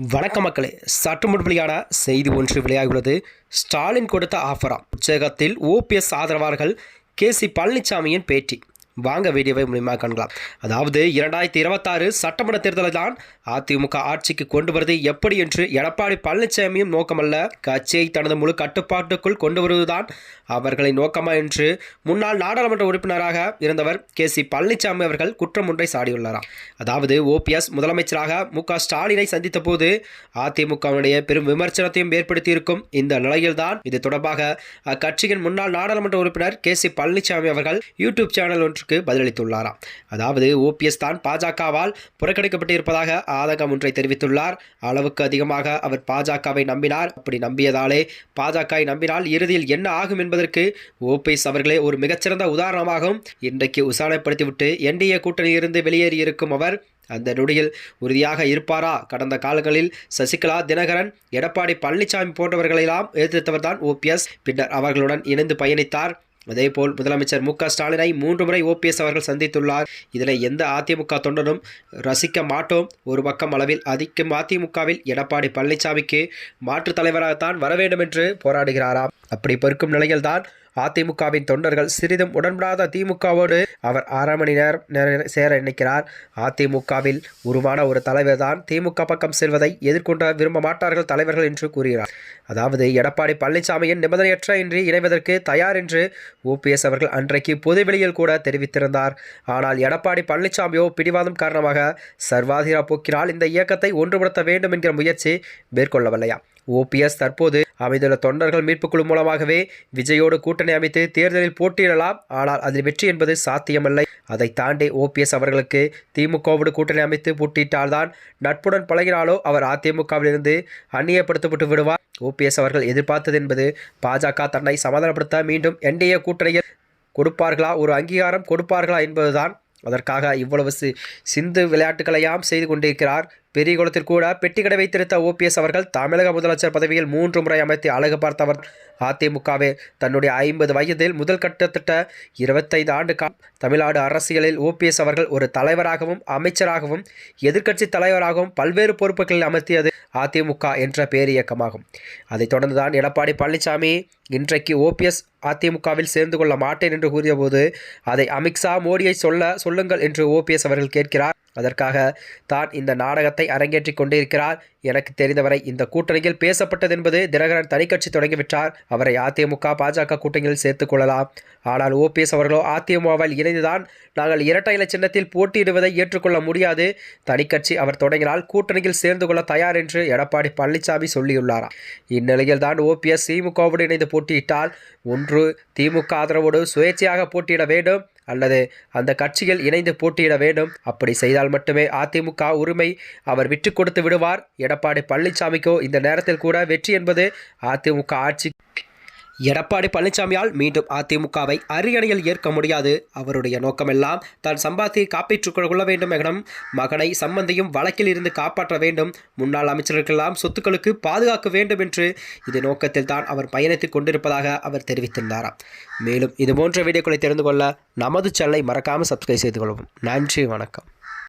வணக்க மக்களே சற்று முன்பலியான செய்தி ஒன்று வெளியாகியுள்ளது. ஸ்டாலின் கொடுத்த ஆஃபரா. உச்சகத்தில் ஓபிஎஸ் ஆதரவாளர்கள் கே சி பழனிசாமியின் பேட்டி. வாங்க வீடியோவை மூலியமாக காணலாம் அதாவது இரண்டாயிரத்தி இருபத்தாறு சட்டமன்ற தேர்தலில் தான் அதிமுக ஆட்சிக்கு கொண்டு வருவது எப்படி என்று எடப்பாடி பழனிசாமியும் நோக்கமல்ல. கட்சியை தனது முழு கட்டுப்பாட்டுக்குள் கொண்டு வருவதுதான் அவர்களின் நோக்கமா என்று முன்னாள் நாடாளுமன்ற உறுப்பினராக இருந்தவர் கே சி பழனிசாமி அவர்கள் குற்றம் ஒன்றை சாடியுள்ளாராம். அதாவது ஓபிஎஸ் முதலமைச்சராக மு க ஸ்டாலினை சந்தித்த போது அதிமுகவினுடைய பெரும் விமர்சனத்தையும் ஏற்படுத்தியிருக்கும் இந்த நிலையில்தான் இது தொடர்பாக அக்கட்சியின் முன்னாள் நாடாளுமன்ற உறுப்பினர் கே சி பழனிசாமி அவர்கள் யூடியூப் சேனல் ஒன்று ஒன்றுக்கு பதிலளித்துள்ளாராம் அதாவது ஓபிஎஸ் தான் பாஜகவால் புறக்கணிக்கப்பட்டிருப்பதாக ஆதங்கம் ஒன்றை தெரிவித்துள்ளார். அளவுக்கு அதிகமாக அவர் பாஜகவை நம்பினார். அப்படி நம்பியதாலே பாஜகவை நம்பினால் இறுதியில் என்ன ஆகும் என்பதற்கு ஓபிஎஸ் அவர்களே ஒரு மிகச்சிறந்த உதாரணமாகும் இன்றைக்கு உசாரணைப்படுத்திவிட்டு என்டிஏ கூட்டணியிலிருந்து வெளியேறியிருக்கும் அவர் அந்த நொடியில் உறுதியாக இருப்பாரா? கடந்த காலங்களில் சசிகலா தினகரன் எடப்பாடி பழனிசாமி போன்றவர்களெல்லாம் எதிர்த்தவர் தான் ஓபிஎஸ். பின்னர் அவர்களுடன் இணைந்து பயணித்தார். அதேபோல் முதலமைச்சர் மு க ஸ்டாலினை மூன்று முறை ஓபிஎஸ் அவர்கள் சந்தித்துள்ளார். இதனை எந்த அதிமுக தொண்டனும் ரசிக்க மாட்டோம். ஒரு பக்கம் அளவில் அதிகம் அதிமுகவில் எடப்பாடி பழனிசாமிக்கு மாற்றுத் தலைவராகத்தான் வர வேண்டும் என்று போராடுகிறாராம். அப்படி பொறுக்கும் நிலையில்தான் அதிமுகவின் தொண்டர்கள் சிறிதும் உடன்படாத திமுகவோடு அவர் அரை மணி நேரம் நேர- சேர நினைக்கிறார். அதிமுகவில் உருவான ஒரு தலைவர் தான் திமுக பக்கம் செல்வதை எதிர்கொண்ட விரும்ப மாட்டார்கள் தலைவர்கள் என்று கூறுகிறார். அதாவது எடப்பாடி பழனிசாமியின் நிபந்தனையற்ற இன்றி இணைவதற்கு தயார் என்று ஓபிஎஸ் அவர்கள் அன்றைக்கு பொதுவெளியில் கூட தெரிவித்திருந்தார். ஆனால் எடப்பாடி பழனிசாமியோ பிடிவாதம் காரணமாக சர்வாதிகார போக்கினால் இந்த இயக்கத்தை ஒன்றுபடுத்த வேண்டும் என்கிற முயற்சி மேற்கொள்ளவில்லையா? ஓபிஎஸ் தற்போது அமைந்துள்ள தொண்டர்கள் மீட்புக் குழு மூலமாகவே விஜயோடு கூட்டணி அமைத்து தேர்தலில் போட்டியிடலாம். ஆனால் அதில் வெற்றி என்பது சாத்தியமில்லை. அதை தாண்டி ஓபிஎஸ் அவர்களுக்கு திமுகவோடு கூட்டணி அமைத்து போட்டியிட்டால்தான் நட்புடன் பழகினாலோ அவர் அதிமுகவிலிருந்து அந்நியப்படுத்தப்பட்டு விடுவார். ஓபிஎஸ் அவர்கள் எதிர்பார்த்தது என்பது பாஜக தன்னை சமாதானப்படுத்த மீண்டும் என்டிஏ கூட்டணியில் கொடுப்பார்களா? ஒரு அங்கீகாரம் கொடுப்பார்களா என்பதுதான். அதற்காக இவ்வளவு சிந்து விளையாட்டுகளையாம் செய்து கொண்டிருக்கிறார் பெரிய குளத்தில் கூட பெட்டிக்கடை வைத்திருந்த ஓபிஎஸ் அவர்கள் தமிழக முதலமைச்சர் பதவியில் மூன்று முறை அமைத்து அழகு பார்த்தவர். அதிமுகவே தன்னுடைய ஐம்பது வயதில் முதல் கட்டத்திட்ட இருபத்தைந்து ஆண்டு கா தமிழ்நாடு அரசியலில் ஓபிஎஸ் அவர்கள் ஒரு தலைவராகவும் அமைச்சராகவும் எதிர்க்கட்சி தலைவராகவும் பல்வேறு பொறுப்புகளில் அமர்த்தியது அதிமுக என்ற பேரியக்கமாகும். அதைத் தொடர்ந்துதான் எடப்பாடி பழனிசாமி இன்றைக்கு ஓபிஎஸ் அதிமுகவில் சேர்ந்து கொள்ள மாட்டேன் என்று கூறியபோது அதை அமித்ஷா மோடியை சொல்ல சொல்லுங்கள் என்று ஓபிஎஸ் அவர்கள் கேட்கிறார். அதற்காக தான் இந்த நாடகத்தை அரங்கேற்றிக் கொண்டிருக்கிறார். எனக்கு தெரிந்தவரை இந்த கூட்டணியில் பேசப்பட்டது என்பது தினகரன் தனிக்கட்சி தொடங்கிவிட்டார். அவரை அதிமுக பாஜக கூட்டணியில் சேர்த்துக் கொள்ளலாம். ஆனால் ஓபிஎஸ் அவர்களோ அதிமுகவில் இணைந்துதான் நாங்கள் இரட்டை இலை சின்னத்தில் போட்டியிடுவதை ஏற்றுக்கொள்ள முடியாது. தனிக்கட்சி அவர் தொடங்கினால் கூட்டணியில் சேர்ந்து கொள்ள தயார் என்று எடப்பாடி பழனிசாமி சொல்லியுள்ளாராம் இந்நிலையில் தான் ஓபிஎஸ் திமுகவோடு இணைந்து போட்டியிட்டால் ஒன்று திமுக ஆதரவோடு சுயேட்சையாக போட்டியிட வேண்டும். அல்லது அந்த கட்சியில் இணைந்து போட்டியிட வேண்டும். அப்படி செய்தால் மட்டுமே அதிமுக உரிமை அவர் விட்டு கொடுத்து விடுவார். எடப்பாடி பழனிசாமிக்கோ இந்த நேரத்தில் கூட வெற்றி என்பது அதிமுக ஆட்சி எடப்பாடி பழனிசாமியால் மீண்டும் அதிமுகவை அரியணையில் ஏற்க முடியாது. அவருடைய நோக்கமெல்லாம் தான் சம்பாத்தி காப்பீற்றுக் கொள்ள வேண்டும் எனும் மகனை சம்பந்தியும் வழக்கில் இருந்து காப்பாற்ற வேண்டும். முன்னாள் அமைச்சர்களுக்கெல்லாம் சொத்துக்களுக்கு பாதுகாக்க வேண்டும் என்று இது நோக்கத்தில் தான் அவர் பயணித்துக் கொண்டிருப்பதாக அவர் தெரிவித்திருந்தாராம் மேலும் இது போன்ற வீடியோக்களை தெரிந்து கொள்ள நமது சேனலை மறக்காமல் சப்ஸ்கிரைப் செய்து கொள்ளவும். நன்றி வணக்கம்.